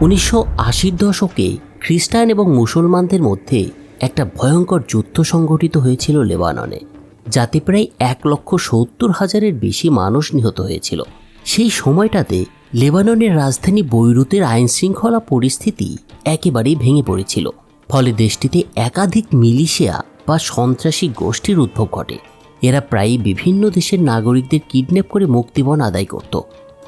উনিশশো আশির দশকে খ্রিস্টান এবং মুসলমানদের মধ্যে একটা ভয়ঙ্কর যুদ্ধ সংঘটিত হয়েছিল লেবাননে, যাতে প্রায় এক লক্ষ সত্তর হাজারের বেশি মানুষ নিহত হয়েছিল। সেই সময়টাতে লেবাননের রাজধানী বৈরুতের আইন শৃঙ্খলা পরিস্থিতি একেবারেই ভেঙে পড়েছিল, ফলে দেশটিতে একাধিক মিলিশিয়া বা সন্ত্রাসী গোষ্ঠীর উদ্ভব ঘটে। এরা প্রায়ই বিভিন্ন দেশের নাগরিকদের কিডন্যাপ করে মুক্তিপণ আদায় করত।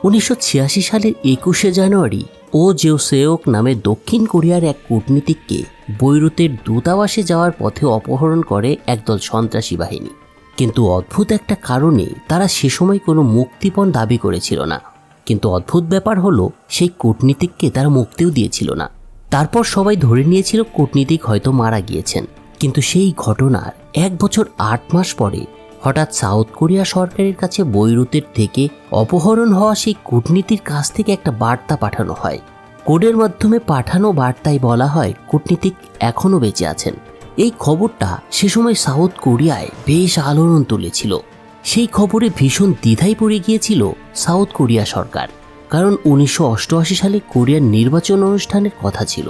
উনিশশো ছিয়াশি সালের একুশে জানুয়ারি ও জেও সেওক নামে দক্ষিণ কোরিয়ার এক কূটনীতিককে বৈরুতের দূতাবাসে যাওয়ার পথে অপহরণ করে একদল সন্ত্রাসী বাহিনী। কিন্তু অদ্ভুত একটা কারণে তারা সে সময় কোনো মুক্তিপণ দাবি করেছিল না। কিন্তু অদ্ভুত ব্যাপার হলো, সেই কূটনীতিককে তারা মুক্তিও দিয়েছিল না। তারপর সবাই ধরে নিয়েছিল কূটনীতিক হয়তো মারা গিয়েছেন। কিন্তু সেই ঘটনার এক বছর আট মাস পরে হঠাৎ সাউথ কোরিয়া সরকারের কাছে বৈরুতের থেকে অপহরণ হওয়া সেই কূটনীতির কাছ থেকে একটা বার্তা পাঠানো হয়। কোডের মাধ্যমে পাঠানো বার্তায় বলা হয়, কূটনীতিক এখনও বেঁচে আছেন। এই খবরটা সে সময় সাউথ কোরিয়ায় বেশ আলোড়ন তুলেছিল। সেই খবরে ভীষণ দ্বিধায় পড়ে গিয়েছিল সাউথ কোরিয়া সরকার। কারণ উনিশশো অষ্টআশি সালে কোরিয়ার নির্বাচন অনুষ্ঠানের কথা ছিল।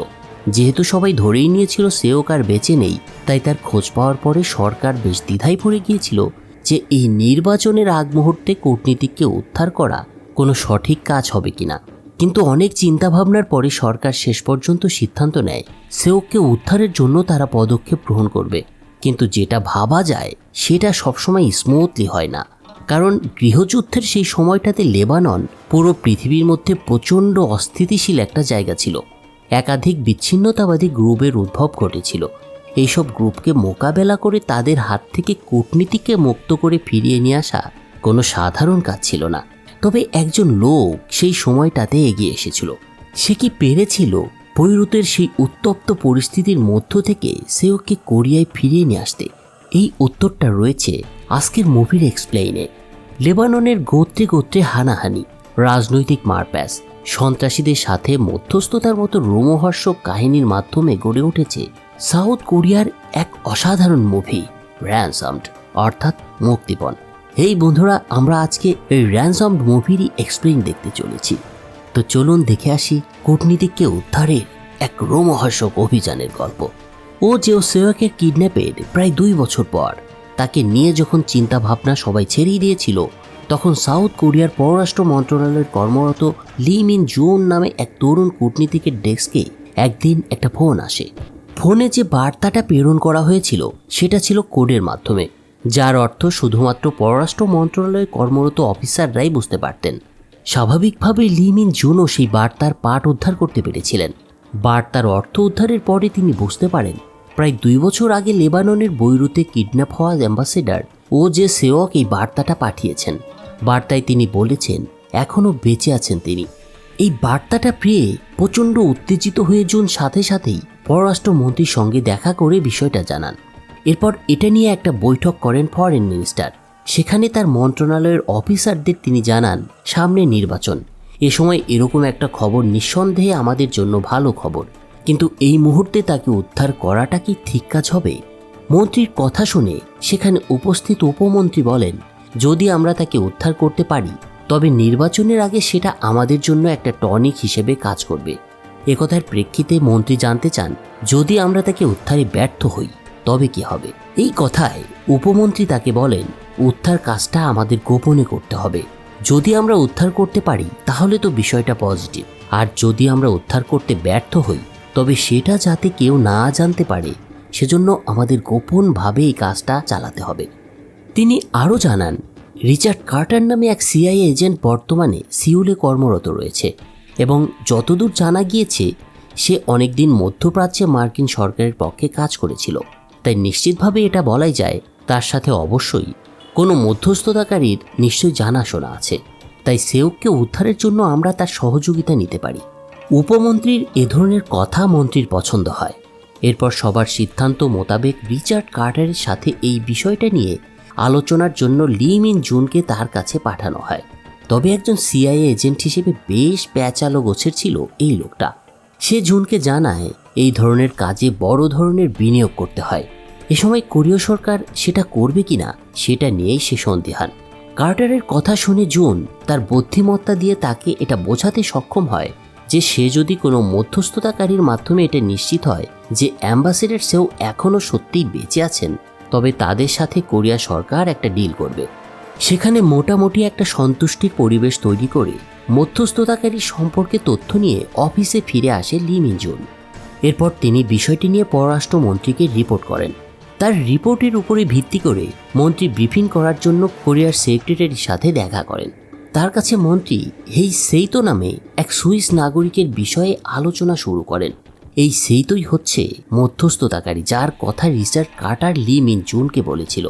যেহেতু সবাই ধরেই নিয়েছিল সেও কার বেঁচে নেই, তাই তার খোঁজ পাওয়ার পরে সরকার বেশ দ্বিধায় পড়ে গিয়েছিল যে এই নির্বাচনের আগ মুহূর্তে কূটনীতিককে উদ্ধার করা কোনো সঠিক কাজ হবে কিনা। কিন্তু অনেক চিন্তাভাবনার পরে সরকার শেষ পর্যন্ত সিদ্ধান্ত নেয় সেওককে উদ্ধারের জন্য তারা পদক্ষেপ গ্রহণ করবে। কিন্তু যেটা ভাবা যায়, সেটা সবসময় স্মুথলি হয় না। কারণ গৃহযুদ্ধের সেই সময়টাতে লেবানন পুরো পৃথিবীর মধ্যে প্রচণ্ড অস্থিতিশীল একটা জায়গা ছিল। একাধিক বিচ্ছিন্নতাবাদী গ্রুপের উদ্ভব ঘটেছিল। এইসব গ্রুপকে মোকাবেলা করে তাদের হাত থেকে কূটনীতিকে মুক্ত করে ফিরিয়ে নিয়ে আসা কোনো সাধারণ কাজ ছিল না। তবে একজন লোক সেই সময়টাতে এগিয়ে এসেছিল। সে কি পেরেছিল বৈরুতের সেই উত্তপ্ত পরিস্থিতির মধ্য থেকে সে ওকে কোরিয়ায় ফিরিয়ে নিয়ে আসতে? এই উত্তরটা রয়েছে আজকের মুভির এক্সপ্লেইনে। লেবাননের গোত্রে গোত্রে হানাহানি, রাজনৈতিক মারপ্যাস সন্ত্রাসীদের সাথে মধ্যস্থতার মতো রোমহর্ষক কাহিনীর মাধ্যমে গড়ে উঠেছে সাউথ কোরিয়ার এক অসাধারণ মুভি র্যানসামড অর্থাৎ মুক্তিপণ। এই বন্ধুরা, আমরা আজকে এই র্যানসামড মুভিরই এক্সপ্লেইন দেখতে চলেছি। তো চলুন দেখে আসি কূটনীতিককে উদ্ধারের এক রোমহর্ষক অভিযানের গল্প। ও যে সেওয়াকের কিডন্যাপের প্রায় দুই বছর পর, তাকে নিয়ে যখন চিন্তা ভাবনা সবাই ছেড়েই দিয়েছিল, তখন সাউথ কোরিয়ার পররাষ্ট্র মন্ত্রণালয়ের কর্মরত লি মিন জুন নামে এক তরুণ কূটনীতিকের ডেস্কে একদিন একটা ফোন আসে। ফোনে যে বার্তাটা প্রেরণ করা হয়েছিল, সেটা ছিল কোডের মাধ্যমে, যার অর্থ শুধুমাত্র পররাষ্ট্র মন্ত্রণালয়ে কর্মরত অফিসাররাই বুঝতে পারতেন। স্বাভাবিকভাবেই লিমিন জুনও সেই বার্তার পাঠ উদ্ধার করতে পেরেছিলেন। বার্তার অর্থ উদ্ধারের পরে তিনি বুঝতে পারেন, প্রায় দুই বছর আগে লেবাননের বৈরুতে কিডন্যাপ হওয়া অ্যাম্বাসেডার ও যে সেওয়াক এই বার্তাটা পাঠিয়েছেন, বার্তায় তিনি বলেছেন এখনও বেঁচে আছেন তিনি। এই বার্তাটা পেয়ে প্রচণ্ড উত্তেজিত হয়ে জুন সাথে সাথেই পররাষ্ট্রমন্ত্রীর সঙ্গে দেখা করে বিষয়টা জানান। এরপর এটা নিয়ে একটা বৈঠক করেন ফরেন মিনিস্টার সেখানে তার মন্ত্রণালয়ের অফিসারদের তিনি জানান, সামনে নির্বাচন। এ সময় এরকম একটা খবর নিঃসন্দেহে আমাদের জন্য ভালো খবর। কিন্তু এই মুহূর্তে তাকে উদ্ধার করাটা কি ঠিক কাজ হবে? মন্ত্রীর কথা শুনে সেখানে উপস্থিত উপমন্ত্রী বলেন, যদি আমরা তাকে উদ্ধার করতে পারি, তবে নির্বাচনের আগে সেটা আমাদের জন্য একটা টনিক হিসেবে কাজ করবে। একথার প্রেক্ষিতে মন্ত্রী জানতে চান, যদি আমরা তাকে উদ্ধারে ব্যর্থ হই, তবে কি হবে? এই কথায় উপমন্ত্রী তাকে বলেন, উদ্ধার কাজটা আমাদের গোপনে করতে হবে। যদি আমরা উদ্ধার করতে পারি, তাহলে তো বিষয়টা পজিটিভ। আর যদি আমরা উদ্ধার করতে ব্যর্থ হই, তবে সেটা যাতে কেউ না জানতে পারে, সেজন্য আমাদের গোপনভাবে এই কাজটা চালাতে হবে। তিনি আরও জানান, রিচার্ড কার্টার নামে এক সিআই এজেন্ট বর্তমানে সিউলে কর্মরত রয়েছে। এবং যতদূর জানা গিয়েছে, সে অনেকদিন মধ্যপ্রাচ্যে মার্কিন সরকারের পক্ষে কাজ করেছিল। তাই নিশ্চিতভাবে এটা বলাই যায় তার সাথে অবশ্যই কোনো মধ্যস্থতাকারীর নিশ্চয়ই জানাশোনা আছে। তাই সেওককে উদ্ধারের জন্য আমরা তার সহযোগিতা নিতে পারি। উপমন্ত্রীর এ ধরনের কথা মন্ত্রীর পছন্দ হয়। এরপর সবার সিদ্ধান্ত মোতাবেক রিচার্ড কার্টারের সাথে এই বিষয়টা নিয়ে আলোচনার জন্য লিমিন জুনকে তার কাছে পাঠানো হয়। তবে একজন সিআইএ এজেন্ট হিসেবে বেশ প্যাচালো গোছের ছিল এই লোকটা। সে জুনকে জানায়, এই ধরনের কাজে বড় ধরনের বিনিয়োগ করতে হয়। এ সময় কোরীয় সরকার সেটা করবে কিনা, সেটা নিয়েই সে সন্দেহান। কার্টারের কথা শুনে জুন তার বুদ্ধিমত্তা দিয়ে তাকে এটা বোঝাতে সক্ষম হয় যে সে যদি কোনো মধ্যস্থতাকারীর মাধ্যমে এটা নিশ্চিত হয় যে অ্যাম্বাসেডার সেও এখনও সত্যিই বেঁচে আছেন, তবে তাদের সাথে কোরিয়া সরকার একটা ডিল করবে। সেখানে মোটামুটি একটা সন্তুষ্টির পরিবেশ তৈরি করে মধ্যস্থতাকারী সম্পর্কে তথ্য নিয়ে অফিসে ফিরে আসে লি মিনজুন। এরপর তিনি বিষয়টি নিয়ে পররাষ্ট্রমন্ত্রীকে রিপোর্ট করেন। তার রিপোর্টের উপরে ভিত্তি করে মন্ত্রী ব্রিফিং করার জন্য কোরিয়ার সেক্রেটারির সাথে দেখা করেন। তার কাছে মন্ত্রী হেই সেইতো নামে এক সুইস নাগরিকের বিষয়ে আলোচনা শুরু করেন। এই সেইতোই হচ্ছে মধ্যস্থতাকারী যার কথা রিচার্ড কার্টার লি মিন জুনকে বলেছিল।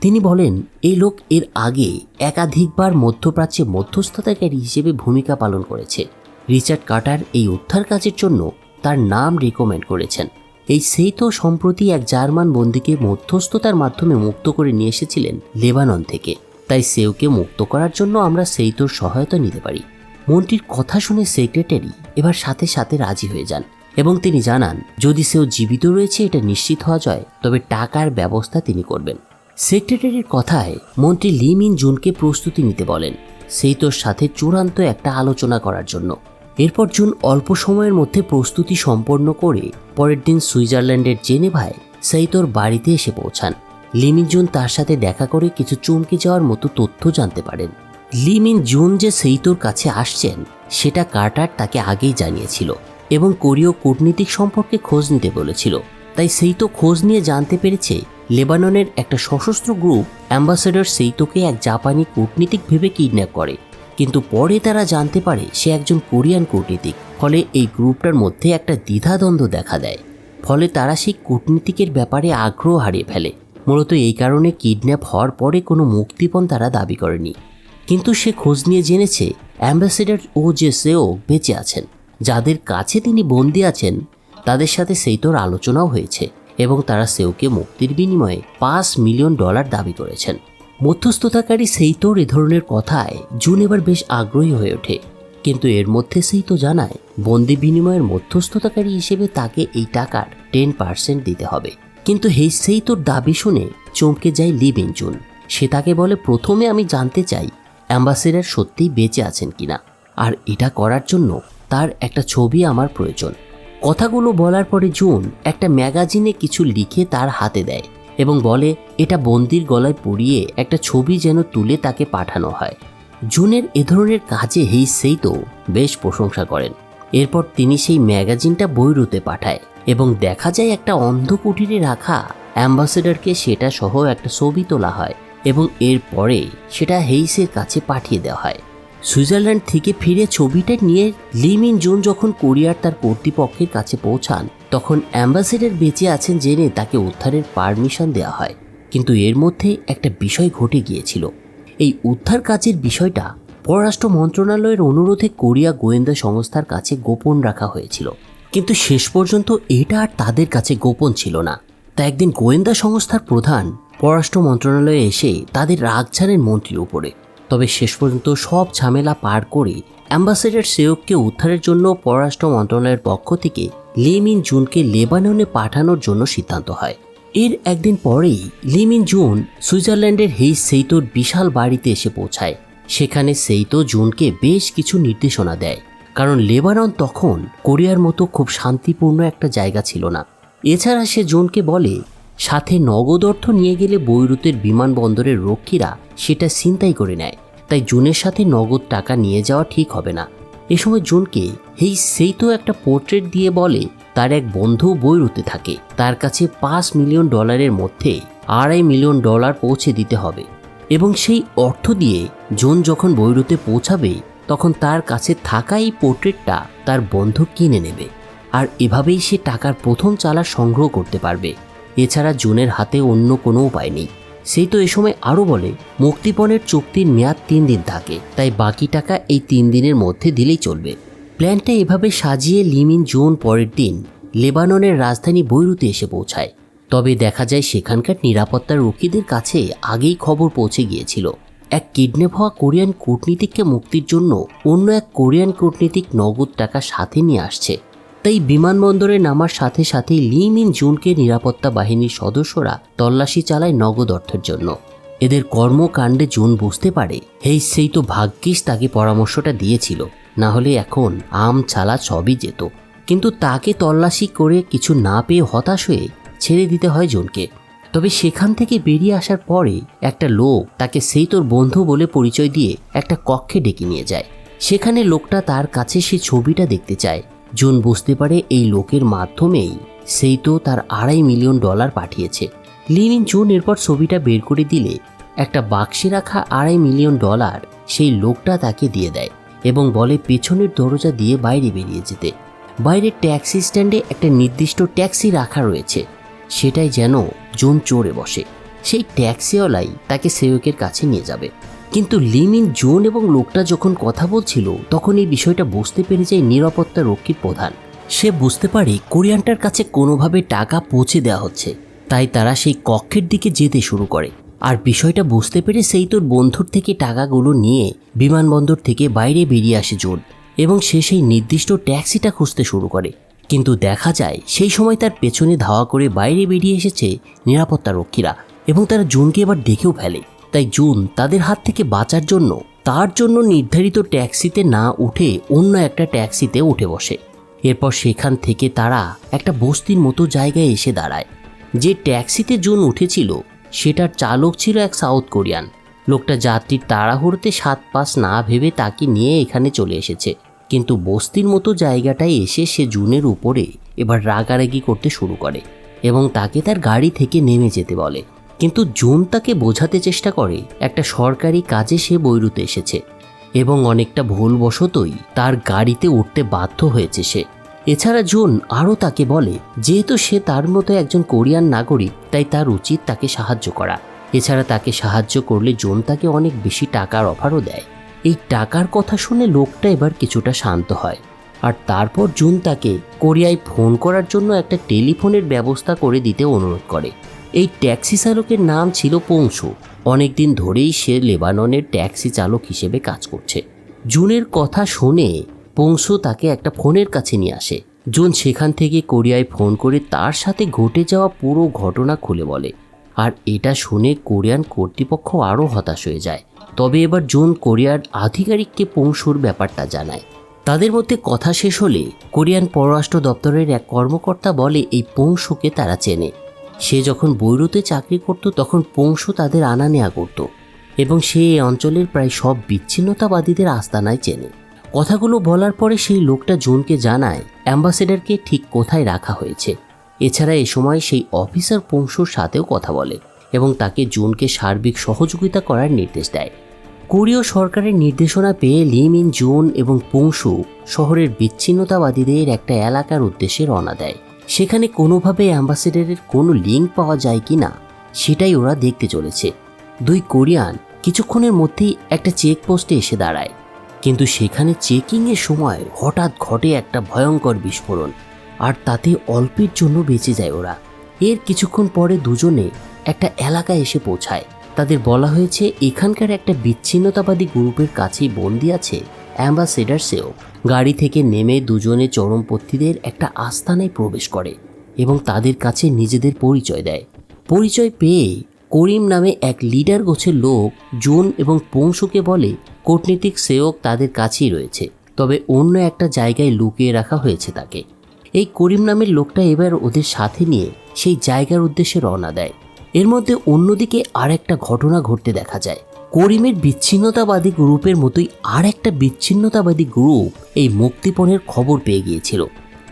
তিনি বলেন এই লোক এর আগে একাধিকবার মধ্যপ্রাচ্যে মধ্যস্থতাকারী হিসেবে ভূমিকা পালন করেছে। রিচার্ড কার্টার এই উদ্ধার কাজের জন্য তার নাম রিকমেন্ড করেছেন। এই সেইতো সম্প্রতি এক জার্মান বন্দীকে মধ্যস্থতার মাধ্যমে মুক্ত করে নিয়ে এসেছিলেন লেবানন থেকে। তাই সেওকে মুক্ত করার জন্য আমরা সেইতোর সহায়তা নিতে পারি। মন্ত্রীর কথা শুনে সেক্রেটারি এবার সাথে সাথে রাজি হয়ে যান এবং তিনি জানান, যদি সেও জীবিত রয়েছে, এটা নিশ্চিত হওয়া যায়, তবে টাকার ব্যবস্থা তিনি করবেন। সেক্রেটারির কথায় মন্ত্রী লিমিন জুনকে প্রস্তুতি নিতে বলেন। সেইতোর সাথে চূড়ান্ত একটা আলোচনা করার জন্য। এরপর জুন অল্প সময়ের মধ্যে প্রস্তুতি সম্পন্ন করে পরের দিন সুইজারল্যান্ডের জেনেভায় সেইতোর বাড়িতে এসে পৌঁছান। লিমিন জুন তার সাথে দেখা করে কিছু চমকে যাওয়ার মতো তথ্য জানতে পারেন। লিমিন জুন যে সেইতোর কাছে আসছেন, সেটা কার্টার তাকে আগেই জানিয়েছিল এবং কোরীয় কূটনীতিক সম্পর্কে খোঁজ নিতে বলেছিল। তাই সেইতো খোঁজ নিয়ে জানতে পেরেছে লেবাননের একটা সশস্ত্র গ্রুপ অ্যাম্বাসেডর সেইতোকে এক জাপানি কূটনীতিক ভেবে কিডন্যাপ করে। কিন্তু পরে তারা জানতে পারে সে একজন কোরিয়ান কূটনীতিক, ফলে এই গ্রুপটার মধ্যে একটা দ্বিধাদ্বন্দ্ব দেখা দেয়। ফলে তারা সেই কূটনীতিকের ব্যাপারে আগ্রহ হারিয়ে ফেলে। মূলত এই কারণে কিডন্যাপ হওয়ার পরে কোনো মুক্তিপণ তারা দাবি করেনি। কিন্তু সে খোঁজ নিয়ে জেনেছে অ্যাম্বাসেডর ও যে সেও বেঁচে আছেন। যাদের কাছে তিনি বন্দি আছেন, তাদের সাথে সেইতোর আলোচনাও হয়েছে। এবং তারা সেওকে মুক্তির বিনিময়ে পাঁচ মিলিয়ন ডলার দাবি করেছেন। মধ্যস্থতাকারী সেইতোর এ ধরনের কথায় জুন এবার বেশ আগ্রহী হয়ে ওঠে। কিন্তু এর মধ্যে সেই তো জানায়, বন্দি বিনিময়ের মধ্যস্থতাকারী হিসেবে তাকে এই টাকার টেন পার্সেন্ট দিতে হবে। কিন্তু হেই তোর দাবি শুনে চমকে যায় লি বেঞ্চুন সে তাকে বলে, প্রথমে আমি জানতে চাই, অ্যাম্বাসেডার সত্যিই বেঁচে আছেন কিনা? আর এটা করার জন্য তার একটা ছবি আমার প্রয়োজন। কথাগুলো বলার পরে জুন একটা ম্যাগাজিনে কিছু লিখে তার হাতে দেয় এবং বলে, এটা বন্দির গলায় পরিয়ে একটা ছবি যেন তুলে তাকে পাঠানো হয়। জুনের এ ধরনের কাজে হেই সেই তো বেশ প্রশংসা করেন। এরপর তিনি সেই ম্যাগাজিনটা বৈরুতে পাঠায় এবং দেখা যায় একটা অন্ধ কুটিরে রাখা অ্যাম্বাসেডারকে সেটা সহ একটা ছবি তোলা হয় এবং এরপরে সেটা হেইসের কাছে পাঠিয়ে দেওয়া হয়। সুইজারল্যান্ড থেকে ফিরে ছবিটা নিয়ে লিমিন জুন যখন কোরিয়ার তার কর্তৃপক্ষের কাছে পৌঁছান, তখন অ্যাম্বাসেডার বেঁচে আছেন জেনে তাকে উদ্ধারের পারমিশন দেওয়া হয়। কিন্তু এর মধ্যে একটা বিষয় ঘটে গিয়েছিল। এই উদ্ধার কাজের বিষয়টা পররাষ্ট্র মন্ত্রণালয়ের অনুরোধে কোরিয়া গোয়েন্দা সংস্থার কাছে গোপন রাখা হয়েছিল। কিন্তু শেষ পর্যন্ত এটা আর তাদের কাছে গোপন ছিল না। তা একদিন গোয়েন্দা সংস্থার প্রধান পররাষ্ট্র মন্ত্রণালয়ে এসে তাদের রাগ ছাড়েন মন্ত্রীর উপরে। তবে শেষ পর্যন্ত সব ঝামেলা পার করে অ্যাম্বাসেডার সেওককে উদ্ধারের জন্য পররাষ্ট্র মন্ত্রণালয়ের পক্ষ থেকে লিমিন জুনকে লেবাননে পাঠানোর জন্য সিদ্ধান্ত হয়। এর একদিন পরেই লিমিন জুন সুইজারল্যান্ডের হেই সেইতোর বিশাল বাড়িতে এসে পৌঁছায়। সেখানে সেইতো জুনকে বেশ কিছু নির্দেশনা দেয়। কারণ লেবানন তখন কোরিয়ার মতো খুব শান্তিপূর্ণ একটা জায়গা ছিল না। এছাড়া সে জুনকে বলে সাথে নগদ অর্থ নিয়ে গেলে বৈরুতের বিমানবন্দরের রক্ষীরা সেটা ছিনতাই করে নেয়। তাই জুনের সাথে নগদ টাকা নিয়ে যাওয়া ঠিক হবে না। এ সময় জুনকে হেই সেই তো একটা পোর্ট্রেট দিয়ে বলে, তার এক বন্ধু বৈরুতে থাকে। তার কাছে পাঁচ মিলিয়ন ডলারের মধ্যে আড়াই মিলিয়ন ডলার পৌঁছে দিতে হবে। এবং সেই অর্থ দিয়ে জুন যখন বৈরুতে পৌঁছাবে, তখন তার কাছে থাকা এই পোর্ট্রেটটা তার বন্ধু কিনে নেবে। আর এভাবেই সে টাকার প্রথম চালা সংগ্রহ করতে পারবে। এছাড়া জোনের হাতে অন্য কোনো উপায় নেই। সেই তো এ সময় আরও বলে, মুক্তিপণের চুক্তির মেয়াদ তিন দিন থাকে, তাই বাকি টাকা এই তিন দিনের মধ্যে দিলেই চলবে। প্ল্যানটা এভাবে সাজিয়ে লিমিন জোন পরের দিন লেবাননের রাজধানী বৈরুতে এসে পৌঁছায়। তবে দেখা যায় সেখানকার নিরাপত্তার রক্ষীদের কাছে আগেই খবর পৌঁছে গিয়েছিল। এক কিডন্যাপ হওয়া কোরিয়ান কূটনীতিককে মুক্তির জন্য অন্য এক কোরিয়ান কূটনীতিক নগদ টাকা সাথে নিয়ে আসছে। তাই বিমানবন্দরে নামার সাথে সাথে লি মিন জুনকে নিরাপত্তা বাহিনীর সদস্যরা তল্লাশি চালায় নগদ অর্থের জন্য। এদের কর্মকাণ্ডে জুন বুঝতে পারে, হেই সেই তো ভাগ্যিস তাকে পরামর্শটা দিয়েছিল, না হলে এখন আম ছালা সবই যেত। কিন্তু তাকে তল্লাশি করে কিছু না পেয়ে হতাশ হয়ে ছেড়ে দিতে হয় জুনকে। তবে সেখান থেকে বেরিয়ে আসার পরে একটা লোক তাকে সেই তোর বন্ধু বলে পরিচয় দিয়ে একটা কক্ষে ডেকে নিয়ে যায়। সেখানে লোকটা তার কাছে সে ছবিটা দেখতে চায়। জুন বুঝতে পারে এই লোকের মাধ্যমেই সেই তো তার আড়াই মিলিয়ন ডলার পাঠিয়েছে। লিনিন জুন এরপর ছবিটা বের করে দিলে একটা বাক্সে রাখা আড়াই মিলিয়ন ডলার সেই লোকটা তাকে দিয়ে দেয় এবং বলে, পেছনের দরজা দিয়ে বাইরে বেরিয়ে যেতে। বাইরে ট্যাক্সি স্ট্যান্ডে একটা নির্দিষ্ট ট্যাক্সি রাখা রয়েছে। সেটাই যেন জুন চড়ে বসে। সেই ট্যাক্সিওয়ালাই তাকে সেবকের কাছে নিয়ে যাবে। কিন্তু লিমিন জোন এবং লোকটা যখন কথা বলছিল, তখন এই বিষয়টা বুঝতে পেরে যায় নিরাপত্তা রক্ষীর প্রধান। সে বুঝতে পারে কোরিয়ানটার কাছে কোনোভাবে টাকা পৌঁছে দেওয়া হচ্ছে, তাই তারা সেই কক্ষের দিকে যেতে শুরু করে। আর বিষয়টা বুঝতে পেরে সেই তোর বন্ধুর থেকে টাকাগুলো নিয়ে বিমানবন্দর থেকে বাইরে বেরিয়ে আসে জোন, এবং সে সেই নির্দিষ্ট ট্যাক্সিটা খুঁজতে শুরু করে। কিন্তু দেখা যায়, সেই সময় তার পেছনে ধাওয়া করে বাইরে বেরিয়ে এসেছে নিরাপত্তা রক্ষীরা, এবং তারা জুনকে এবার দেখেও ফেলে। তাই জুন তাদের হাত থেকে বাঁচার জন্য, তার জন্য নির্ধারিত ট্যাক্সিতে না উঠে অন্য একটা ট্যাক্সিতে উঠে বসে। এরপর সেখান থেকে তারা একটা বস্তির মতো জায়গায় এসে দাঁড়ায়। যে ট্যাক্সিতে জুন উঠেছিল, সেটার চালক ছিল এক সাউথ কোরিয়ান। লোকটা যাত্রীর তাড়াহুড়োতে সাত পাস না ভেবে তাকে নিয়ে এখানে চলে এসেছে। কিন্তু বস্তির মতো জায়গাটায় এসে সে জুনের উপরে এবার রাগারাগি করতে শুরু করে এবং তাকে তার গাড়ি থেকে নেমে যেতে বলে। কিন্তু জুন তাকে বোঝাতে চেষ্টা করে, একটা সরকারি কাজে সে বৈরুতে এসেছে এবং অনেকটা ভুলবশতই তার গাড়িতে উঠতে বাধ্য হয়েছে সে। এছাড়া জুন আরও তাকে বলে, যেহেতু সে তার মতো একজন কোরিয়ান নাগরিক, তাই তার উচিত তাকে সাহায্য করা। এছাড়া তাকে সাহায্য করলে জোন তাকে অনেক বেশি টাকার অফারও দেয়। এই টাকার কথা শুনে লোকটা এবার কিছুটা শান্ত হয়। আর তারপর জুন তাকে কোরিয়ায় ফোন করার জন্য একটা টেলিফোনের ব্যবস্থা করে দিতে অনুরোধ করে। এই ট্যাক্সি চালকের নাম ছিল পংশু অনেকদিন ধরেই সে লেবাননের ট্যাক্সি চালক হিসেবে কাজ করছে। জুনের কথা শুনে পংশু তাকে একটা ফোনের কাছে নিয়ে আসে। জুন সেখান থেকে কোরিয়ায় ফোন করে তার সাথে ঘটে যাওয়া পুরো ঘটনা খুলে বলে। আর এটা শুনে কোরিয়ান কর্তৃপক্ষ আরও হতাশ হয়ে যায়। তবে এবার জুন কোরিয়ার আধিকারিককে পংশুর ব্যাপারটা জানায়। তাদের মধ্যে কথা শেষ হলে কোরিয়ান পররাষ্ট্র দপ্তরের এক কর্মকর্তা বলে এই পংশুকে তারা চেনে। সে যখন বৈরুতে চাকরি করত, তখন পংশু তাদের আনা নেয়া করত এবং সে এই অঞ্চলের প্রায় সব বিচ্ছিন্নতাবাদীদের আস্তানায় চেনে। কথাগুলো বলার পরে সেই লোকটা জুনকে জানায়, অ্যাম্বাসেডারকে ঠিক কোথায় রাখা হয়েছে? এছাড়া এ সময় সেই অফিসার পংশুর সাথেও কথা বলে এবং তাকে জুনকে সার্বিক সহযোগিতা করার নির্দেশ দেয়। কোরীয় সরকারের নির্দেশনা পেয়ে লিমিন জুন এবং পংশু শহরের বিচ্ছিন্নতাবাদীদের একটা এলাকার উদ্দেশ্যে রওনা দেয়। সেখানে কোনোভাবে অ্যাম্বাসেডারের কোনো লিঙ্ক পাওয়া যায় কি না সেটাই ওরা দেখতে চলেছে। দুই কোরিয়ান কিছুক্ষণের মধ্যেই একটা চেকপোস্টে এসে দাঁড়ায়। কিন্তু সেখানে চেকিংয়ের সময় হঠাৎ ঘটে একটা ভয়ঙ্কর বিস্ফোরণ, আর তাতে অল্পের জন্য বেঁচে যায় ওরা। এর কিছুক্ষণ পরে দুজনে একটা এলাকায় এসে পৌঁছায়। তাদের বলা হয়েছে, এখানকার একটা বিচ্ছিন্নতাবাদী গ্রুপের কাছেই বন্দি আছে অ্যাম্বাসেডার সেও গাড়ি থেকে নেমে দুজনে চরমপন্থীদের একটা আস্থানায় প্রবেশ করে এবং তাদের কাছে নিজেদের পরিচয় দেয়। পরিচয় পেয়ে করিম নামে এক লিডার গোছের লোক জুন এবং পংশুকে বলে, কূটনীতিক সেওক তাদের কাছেই রয়েছে, তবে অন্য একটা জায়গায় লুকিয়ে রাখা হয়েছে তাকে। এই করিম নামের লোকটা এবার ওদের সাথে নিয়ে সেই জায়গার উদ্দেশ্যে রওনা দেয়। এর মধ্যে অন্যদিকে আর একটা ঘটনা ঘটতে দেখা যায়। করিমের বিচ্ছিন্নতাবাদী গ্রুপের মতোই আর একটা বিচ্ছিন্নতাবাদী গ্রুপ এই মুক্তিপণের খবর পেয়ে গিয়েছিল।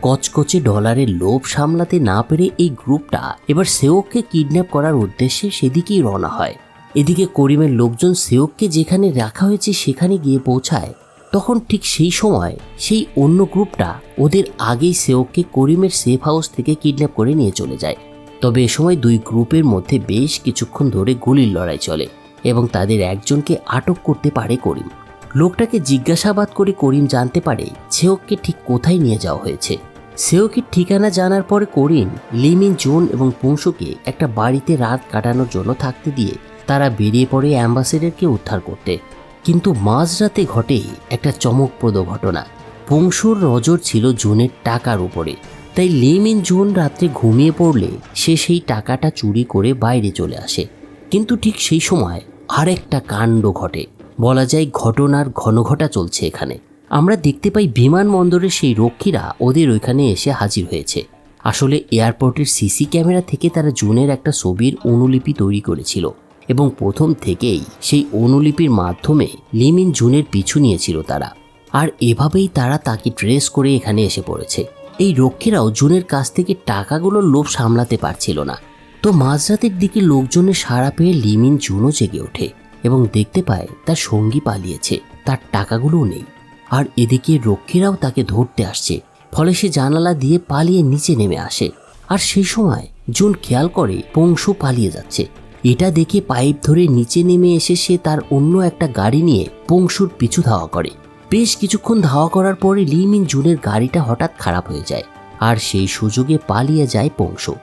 কচকচে ডলারের লোভ সামলাতে না পেরে এই গ্রুপটা এবার সেওককে কিডন্যাপ করার উদ্দেশ্যে সেদিকেই রওনা হয়। এদিকে করিমের লোকজন সেওককে যেখানে রাখা হয়েছে সেখানে গিয়ে পৌঁছায়। তখন ঠিক সেই সময় সেই অন্য গ্রুপটা ওদের আগেই সেওককে করিমের সেফ হাউস থেকে কিডন্যাপ করে নিয়ে চলে যায়। তবে এ সময় দুই গ্রুপের মধ্যে বেশ কিছুক্ষণ ধরে গুলির লড়াই চলে। এবং তাদের একজনকে আটক করতে পারে করিম। লোকটাকে জিজ্ঞাসাবাদ করে করিম জানতে পারে সেওককে ঠিক কোথায় নিয়ে যাওয়া হয়েছে। সেওকের ঠিকানা জানার পরে করিম, লিমিন জোন এবং পুংশুকে একটা বাড়িতে রাত কাটানোর জন্য থাকতে দিয়ে তারা বেরিয়ে পড়ে অ্যাম্বাসেডারকে উদ্ধার করতে। কিন্তু মাঝরাতে ঘটে একটা চমকপ্রদ ঘটনা। পুংশুর নজর ছিল জুনের টাকার উপরে। তাই লিমিন জুন রাত্রে ঘুমিয়ে পড়লে সে সেই টাকাটা চুরি করে বাইরে চলে আসে। কিন্তু ঠিক সেই সময় আরেকটা কাণ্ড ঘটে। বলা যায় ঘটনার ঘনঘটা চলছে এখানে। আমরা দেখতে পাই বিমানবন্দরের সেই রক্ষীরা ওদের ওইখানে এসে হাজির হয়েছে। আসলে এয়ারপোর্টের সিসি ক্যামেরা থেকে তারা জুনের একটা ছবির অনুলিপি তৈরি করেছিল এবং প্রথম থেকেই সেই অনুলিপির মাধ্যমে লিমিন জুনের পিছু নিয়েছিল তারা। আর এভাবেই তারা তাকে ট্রেস করে এখানে এসে পড়েছে। এই রক্ষীরাও জুনের কাছ থেকে টাকাগুলোর লোভ সামলাতে পারছিল না। তো মাঝরাতের দিকে লোকজনের সাড়া পেয়ে লিমিন জুনও জেগে ওঠে এবং দেখতে পায় তার সঙ্গী পালিয়েছে, তার টাকাগুলোও নেই। আর এদিকে রক্ষীরাও তাকে ধরতে আসছে, ফলে সে জানালা দিয়ে পালিয়ে নিচে নেমে আসে। আর সেই সময় জুন খেয়াল করে পংশু পালিয়ে যাচ্ছে। এটা দেখে পাইপ ধরে নিচে নেমে এসে সে তার অন্য একটা গাড়ি নিয়ে পংশুর পিছু ধাওয়া করে। বেশ কিছুক্ষণ ধাওয়া করার পরে লিমিন জুনের গাড়িটা হঠাৎ খারাপ হয়ে যায়। আর সেই সুযোগে পালিয়ে যায় পংশু।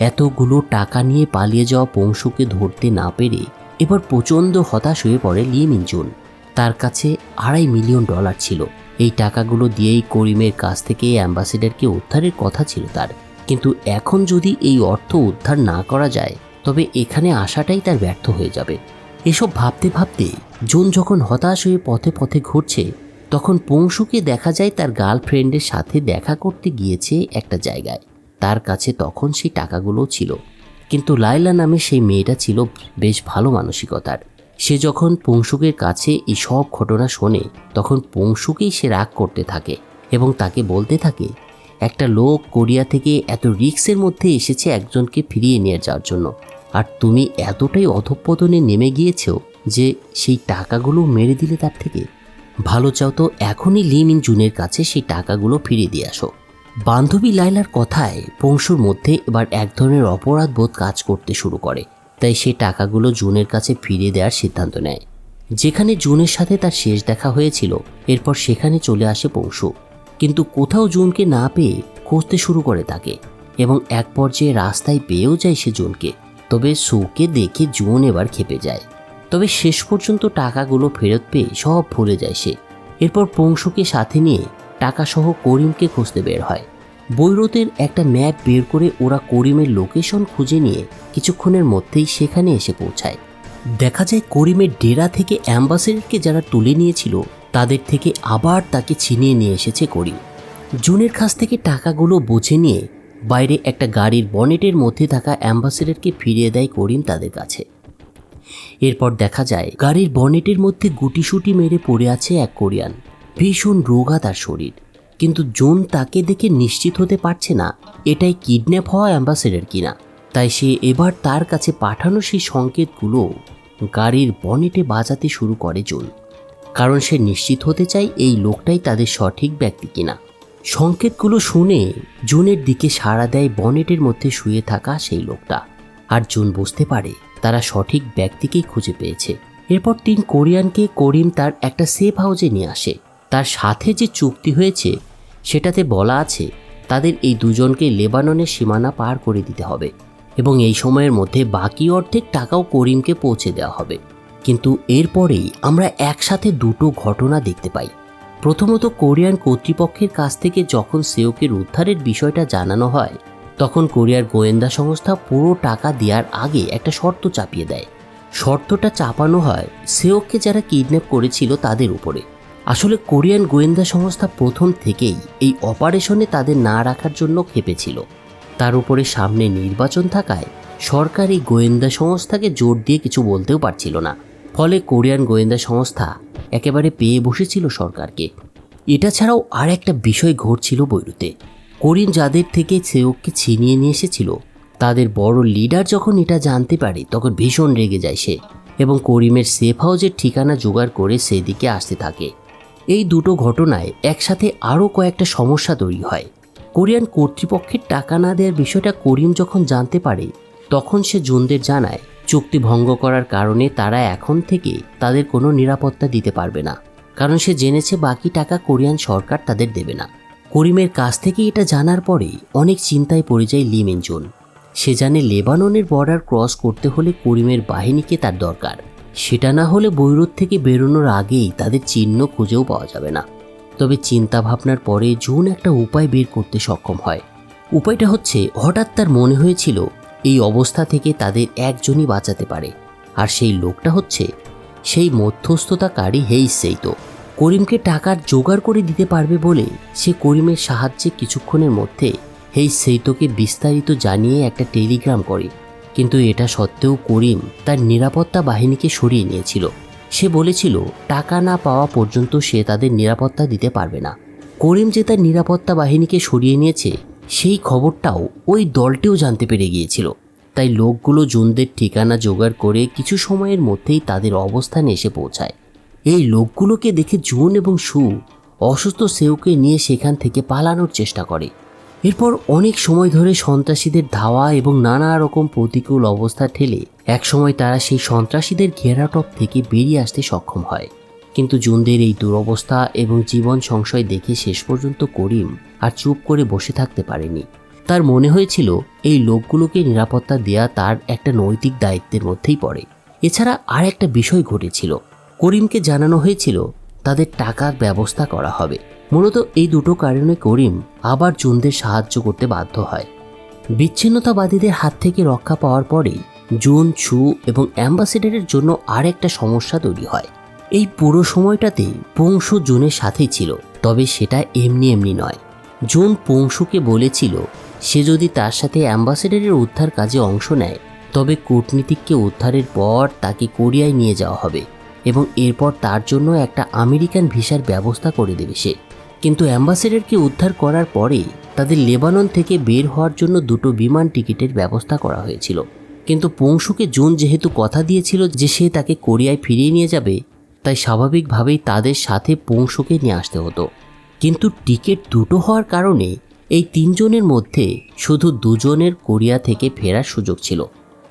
এতগুলো টাকা নিয়ে পালিয়ে যাওয়া পংশুকে ধরতে না পেরে এবার প্রচণ্ড হতাশ হয়ে পড়ে লিমিন জুন তার কাছে আড়াই মিলিয়ন ডলার ছিল। এই টাকাগুলো দিয়েই করিমের কাছ থেকে অ্যাম্বাসেডারকে উদ্ধারের কথা ছিল তার। কিন্তু এখন যদি এই অর্থ উদ্ধার না করা যায়, তবে এখানে আসাটাই তার ব্যর্থ হয়ে যাবে। এসব ভাবতে ভাবতে জুন যখন হতাশ হয়ে পথে পথে ঘুরছে, তখন পংশুকে দেখা যায় তার গার্লফ্রেন্ডের সাথে দেখা করতে গিয়েছে একটা জায়গায়। তার কাছে তখন সেই টাকাগুলো ছিল। কিন্তু লাইলা নামে সেই মেয়েটা ছিল বেশ ভালো মানসিকতার। সে যখন পংশুকের কাছে এই সব ঘটনা শোনে, তখন পংশুকেই সে রাগ করতে থাকে এবং তাকে বলতে থাকে, একটা লোক কোরিয়া থেকে এত রিক্সের মধ্যে এসেছে একজনকে ফিরিয়ে নিয়ে যাওয়ার জন্য। আর তুমি এতটাই অধঃপতনে নেমে গিয়েছো যে সেই টাকাগুলো মেরে দিলে তার থেকে। ভালো চাও তো এখনই লিমিন জুনের কাছে সেই টাকাগুলো ফিরিয়ে দিয়ে আসো। বান্ধবী লাইলার কথায় পংশুর মধ্যে এবার এক ধরনের অপরাধ বোধ কাজ করতে শুরু করে। তাই সে টাকাগুলো জুনের কাছে ফিরিয়ে দেওয়ার সিদ্ধান্ত নেয়। যেখানে জুনের সাথে তার শেষ দেখা হয়েছিল, এরপর সেখানে চলে আসে পংশু। কিন্তু কোথাও জুনকে না পেয়ে খুঁজতে শুরু করে তাকে এবং এক পর্যায়ে রাস্তায় পেয়েও যায় সে জুনকে। তবে সুকে দেখে জুন এবার খেপে যায়। তবে শেষ পর্যন্ত টাকাগুলো ফেরত পেয়ে সব ভুলে যায় সে। এরপর পংশুকে সাথে নিয়ে টাকাসহ করিমকে খুঁজতে বের হয়। বৈরতের একটা ম্যাপ বের করে ওরা করিমের লোকেশন খুঁজে নিয়ে কিছুক্ষণের মধ্যেই সেখানে এসে পৌঁছায়। দেখা যায় করিমের ডেরা থেকে অ্যাম্বাসেডারকে যারা তুলে নিয়েছিল, তাদের থেকে আবার তাকে ছিনিয়ে নিয়ে এসেছে করিম। জুনের কাছ থেকে টাকাগুলো বুঝে নিয়ে বাইরে একটা গাড়ির বনেটের মধ্যে থাকা অ্যাম্বাসেডারকে ফিরিয়ে দেয় করিম তাদের কাছে। এরপর দেখা যায় গাড়ির বনেটের মধ্যে গুটিসুটি মেরে পড়ে আছে এক কোরিয়ান। ভীষণ রোগা তার শরীর। কিন্তু জোন তাকে দেখে নিশ্চিত হতে পারছে না, এটাই কিডন্যাপ হওয়া অ্যাম্বাসেডার কিনা। তাই সে এবার তার কাছে পাঠানো সেই সংকেতগুলো গাড়ির বনেটে বাজাতে শুরু করে জোন। কারণ সে নিশ্চিত হতে চায় এই লোকটাই তাদের সঠিক ব্যক্তি কিনা। সংকেতগুলো শুনে জুনের দিকে সাড়া দেয় বনেটের মধ্যে শুয়ে থাকা সেই লোকটা। আর জুন বুঝতে পারে তারা সঠিক ব্যক্তিকেই খুঁজে পেয়েছে। এরপর তিন কোরিয়ানকে করিম তার একটা সেফ হাউসে নিয়ে আসে। তার সাথে যে চুক্তি হয়েছে, সেটাতে বলা আছে, তাদের এই দুজনকে লেবাননের সীমানা পার করে দিতে হবে এবং এই সময়ের মধ্যে বাকি অর্ধেক টাকাও করিমকে পৌঁছে দেওয়া হবে। কিন্তু এরপরেই আমরা একসাথে দুটো ঘটনা দেখতে পাই। প্রথমত কোরিয়ান কর্তৃপক্ষের কাছ থেকে যখন সেওকের উদ্ধারের বিষয়টা জানানো হয়, তখন কোরিয়ার গোয়েন্দা সংস্থা পুরো টাকা দেওয়ার আগে একটা শর্ত চাপিয়ে দেয়। শর্তটা চাপানো হয় সেওককে যারা কিডন্যাপ করেছিল তাদের উপরে। আসলে কোরিয়ান গোয়েন্দা সংস্থা প্রথম থেকেই এই অপারেশনে তাদের না রাখার জন্য খেপেছিল তার উপরে সামনে নির্বাচন থাকায় সরকার এই গোয়েন্দা সংস্থাকে জোর দিয়ে কিছু বলতেও পারছিল না। ফলে কোরিয়ান গোয়েন্দা সংস্থা একেবারে পেয়ে বসেছিল সরকারকে। এটা ছাড়াও আর একটা বিষয় ঘটছিল বৈরুতে। করিম যাদের থেকে সেওককে ছিনিয়ে নিয়ে এসেছিল, তাদের বড় লিডার যখন এটা জানতে পারে, তখন ভীষণ রেগে যায় সে এবং করিমের সেফ হাউজের ঠিকানা জোগাড় করে সেদিকে আসতে থাকে। এই দুটো ঘটনায় একসাথে আরও কয়েকটা সমস্যা তৈরি হয়। কোরিয়ান কর্তৃপক্ষের টাকা না দেওয়ার বিষয়টা করিম যখন জানতে পারে, তখন সে জুনদের জানায়, চুক্তি ভঙ্গ করার কারণে তারা এখন থেকে তাদের কোনো নিরাপত্তা দিতে পারবে না। কারণ সে জেনেছে বাকি টাকা কোরিয়ান সরকার তাদের দেবে না। করিমের কাছ থেকে এটা জানার পরে অনেক চিন্তায় পড়ে যায় লিমেনজুন সে জানে লেবাননের বর্ডার ক্রস করতে হলে করিমের বাহিনীকে তার দরকার। সেটা না হলে বৈরুত থেকে বেরোনোর আগেই তাদের চিহ্ন খুঁজেও পাওয়া যাবে না। তবে চিন্তা ভাবনার পরে জুন একটা উপায় বের করতে সক্ষম হয়। উপায়টা হচ্ছে, হঠাৎ তার মনে হয়েছিল এই অবস্থা থেকে তাদের একজনই বাঁচাতে পারে। আর সেই লোকটা হচ্ছে সেই মধ্যস্থতাকারী হেই সেইতো করিমকে টাকার জোগাড় করে দিতে পারবে বলে সে করিমের সাহায্যে কিছুক্ষণের মধ্যে এই সেইতকে বিস্তারিত জানিয়ে একটা টেলিগ্রাম করে। কিন্তু এটা সত্ত্বেও করিম তার নিরাপত্তা বাহিনীকে সরিয়ে নিয়েছিল। সে বলেছিল, টাকা না পাওয়া পর্যন্ত সে তাদের নিরাপত্তা দিতে পারবে না। করিম যে তার নিরাপত্তা বাহিনীকে সরিয়ে নিয়েছে, সেই খবরটাও ওই দলটিও জানতে পেরে গিয়েছিল। তাই লোকগুলো জুনদের ঠিকানা জোগাড় করে কিছু সময়ের মধ্যেই তাদের অবস্থানে এসে পৌঁছায়। এই লোকগুলোকে দেখে জুন এবং সু অসুস্থ সেউকে নিয়ে সেখান থেকে পালানোর চেষ্টা করে। এরপর অনেক সময় ধরে সন্ত্রাসীদের ধাওয়া এবং নানা রকম প্রতিকূল অবস্থা ঠেলে একসময় তারা সেই সন্ত্রাসীদের ঘেরাটপ থেকে বেরিয়ে আসতে সক্ষম হয়। কিন্তু জুনদের এই দুরবস্থা এবং জীবন সংশয় দেখে শেষ পর্যন্ত করিম আর চুপ করে বসে থাকতে পারেনি। তার মনে হয়েছিল এই লোকগুলোকে নিরাপত্তা দেয়া তার একটা নৈতিক দায়িত্বের মধ্যেই পড়ে। এছাড়া আর একটা বিষয় ঘটেছিল। করিমকে জানানো হয়েছিল, তাদের টাকার ব্যবস্থা করা হবে। মূলত এই দুটো কারণে করিম আবার জুনদের সাহায্য করতে বাধ্য হয়। বিচ্ছিন্নতাবাদীদের হাত থেকে রক্ষা পাওয়ার পরেই জুন, ছু এবং অ্যাম্বাসেডারের জন্য আর একটা সমস্যা তৈরি হয়। এই পুরো সময়টাতে পংশু জুনের সাথেই ছিল, তবে সেটা এমনি এমনি নয়। জুন পংশুকে বলেছিল, সে যদি তার সাথে অ্যাম্বাসেডারের উদ্ধার কাজে অংশ নেয়, তবে কূটনীতিককে উদ্ধারের পর তাকে কোরিয়ায় নিয়ে যাওয়া হবে এবং এরপর তার জন্য একটা আমেরিকান ভিসার ব্যবস্থা করে দেবে সে। কিন্তু অ্যাম্বাসেডারকে উদ্ধার করার পরে তাদের লেবানন থেকে বের হওয়ার জন্য দুটো বিমান টিকিটের ব্যবস্থা করা হয়েছিল। কিন্তু পংশুকে জুন যেহেতু কথা দিয়েছিল যে সে তাকে কোরিয়ায় ফিরিয়ে নিয়ে যাবে, তাই স্বাভাবিকভাবেই তাদের সাথে পংশুকে নিয়ে আসতে হতো। কিন্তু টিকিট দুটো হওয়ার কারণে এই তিনজনের মধ্যে শুধু দুজনের কোরিয়া থেকে ফেরার সুযোগ ছিল।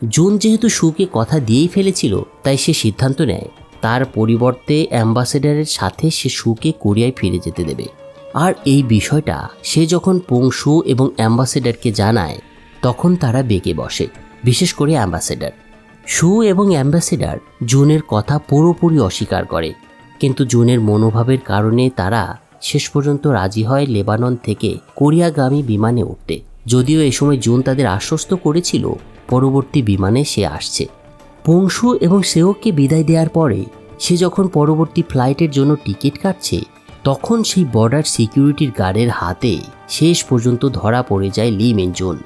জুন যেহেতু সুকে কথা দিয়েই ফেলেছিল, তাই সে সিদ্ধান্ত নেয় তার পরিবর্তে অ্যাম্বাসেডারের সাথে সে সুকে কোরিয়ায় ফিরে যেতে দেবে। আর এই বিষয়টা সে যখন পংশু এবং অ্যাম্বাসেডারকে জানায়, তখন তারা বেঁকে বসে, বিশেষ করে অ্যাম্বাসেডার। সু এবং অ্যাম্বাসেডার জুনের কথা পুরোপুরি অস্বীকার করে, কিন্তু জুনের মনোভাবের কারণে তারা শেষ পর্যন্ত রাজি হয় লেবানন থেকে কোরিয়াগামী বিমানে উঠতে। যদিও এ সময় জুন তাদের আশ্বস্ত করেছিল, পরবর্তী বিমানে সে আসছে। পংশু এবং সেওকে বিদায় দেওয়ার পরে, সে যখন পরবর্তী ফ্লাইটের জন্য টিকিট কাটছে, তখন সেই বর্ডার সিকিউরিটির গার্ডের হাতে শেষ পর্যন্ত ধরা পড়ে যায় লি মেনজুন।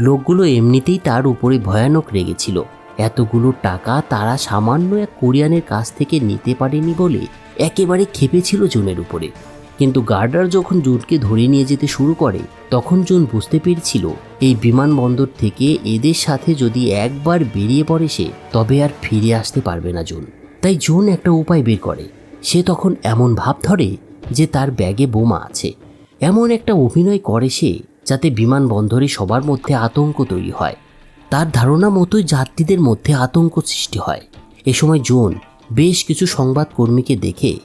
লোকগুলো এমনিতেই তার উপরে ভয়ানক রেগেছিল। এতগুলো টাকা তারা সামান্য এক কোরিয়ানের কাছ থেকে নিতে পারেনি বলে একেবারে খেপেছিল জুনের উপরে। কিন্তু গার্ডার যখন জুনকে ধরে নিয়ে যেতে শুরু করে, তখন জুন বুঝতে পেরেছিল, এই বিমানবন্দর থেকে এদের সাথে যদি একবার বেরিয়ে পড়ে সে, তবে আর ফিরে আসতে পারবে না জুন। তাই জুন একটা উপায় বের করে। সে তখন এমন ভাব ধরে যে তার ব্যাগে বোমা আছে। এমন একটা অভিনয় করে সে, যাতে বিমানবন্দরে সবার মধ্যে আতঙ্ক তৈরি হয়। তার ধারণা মতোই যাত্রীদের মধ্যে আতঙ্ক সৃষ্টি হয়। এ সময় জোন বেশ কিছু সংবাদকর্মীকে দেখে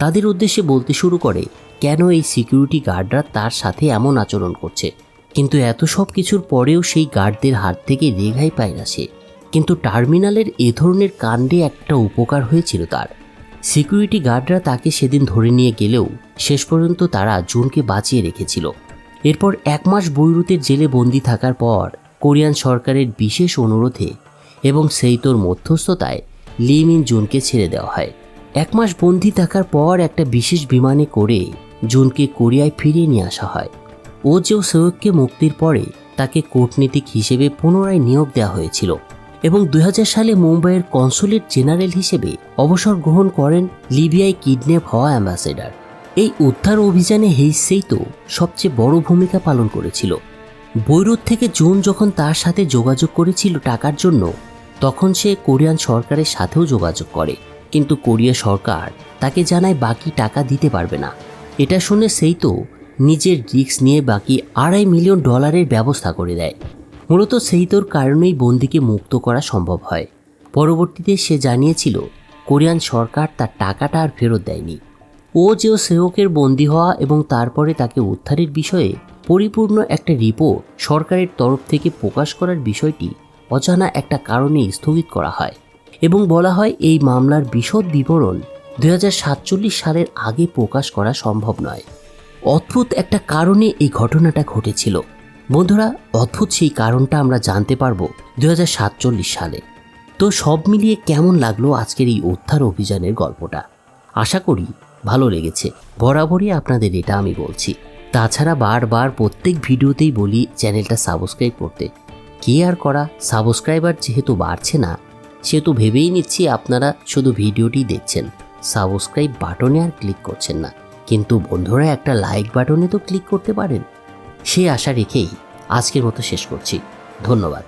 তাদের উদ্দেশ্যে বলতে শুরু করে, কেন এই সিকিউরিটি গার্ডরা তার সাথে এমন আচরণ করছে? কিন্তু এত সব কিছুর পরেও সেই গার্ডদের হাত থেকে রেঘাই পায় না সে। কিন্তু টার্মিনালের এ ধরনের কাণ্ডে একটা উপকার হয়েছিল তার। সিকিউরিটি গার্ডরা তাকে সেদিন ধরে নিয়ে গেলেও শেষ পর্যন্ত তারা জুনকে বাঁচিয়ে রেখেছিল। এরপর এক মাস বৈরুতের জেলে বন্দি থাকার পর কোরিয়ান সরকারের বিশেষ অনুরোধে এবং সেই তোর মধ্যস্থতায় লিমিন জুনকে ছেড়ে দেওয়া হয়। এক মাস বন্দি থাকার পর একটা বিশেষ বিমানে করে জুনকে কোরিয়ায় ফিরিয়ে নিয়ে আসা হয়। ও যে সৈয়দকে মুক্তির পরে তাকে কূটনীতিক হিসেবে পুনরায় নিয়োগ দেওয়া হয়েছিল এবং দুই হাজার সালে মুম্বাইয়ের কনসুলেট জেনারেল হিসেবে অবসর গ্রহণ করেন লিবিয়ায় কিডন্যাপ হওয়া অ্যাম্বাসেডার। এই উদ্ধার অভিযানে হেইসেই তো সবচেয়ে বড় ভূমিকা পালন করেছিল। বৈরুত থেকে জুন যখন তার সাথে যোগাযোগ করেছিল টাকার জন্য, তখন সে কোরিয়ান সরকারের সাথেও যোগাযোগ করে। কিন্তু কোরিয়া সরকার তাকে জানায় বাকি টাকা দিতে পারবে না। এটা শুনে সেই তো নিজের রিস্ক নিয়ে বাকি আড়াই মিলিয়ন ডলারের ব্যবস্থা করে দেয়। মূলত সেই তোর কারণেই বন্দিকে মুক্ত করা সম্ভব হয়। পরবর্তীতে সে জানিয়েছিল, কোরিয়ান সরকার তার টাকাটা আর ফেরত দেয়নি। ও যে সেবকের বন্দী হওয়া এবং তারপরে তাকে উদ্ধারের বিষয়ে পরিপূর্ণ একটা রিপোর্ট সরকারের তরফ থেকে প্রকাশ করার বিষয়টি অজানা একটা কারণে স্থগিত করা হয়। এবং বলা হয় এই মামলার বিশদ বিবরণ দু হাজার সাতচল্লিশ সালের আগে প্রকাশ করা সম্ভব নয়। অদ্ভুত একটা কারণে এই ঘটনাটা ঘটেছিল। বন্ধুরা, অদ্ভুত সেই কারণটা আমরা জানতে পারব দু হাজার সাতচল্লিশ সালে। তো সব মিলিয়ে কেমন লাগল আজকের এই উদ্ধার অভিযানের গল্পটা? আশা করি ভালো লেগেছে। বরাবরই আপনাদের এটা আমি বলছি। তাছাড়া বারবার প্রত্যেক ভিডিওতেই বলি চ্যানেলটা সাবস্ক্রাইব করতে। কে আর করা? সাবস্ক্রাইবার যেহেতু বাড়ছে না সেহেতু ভেবেই নিচ্ছি আপনারা শুধু ভিডিওটি দেখছেন। সাবস্ক্রাইব বাটনে আর ক্লিক করছেন না। কিন্তু বন্ধুরা, একটা লাইক বাটনে তো ক্লিক করতে পারেন। সে আশা রেখেই আজকের মতো শেষ করছি। ধন্যবাদ।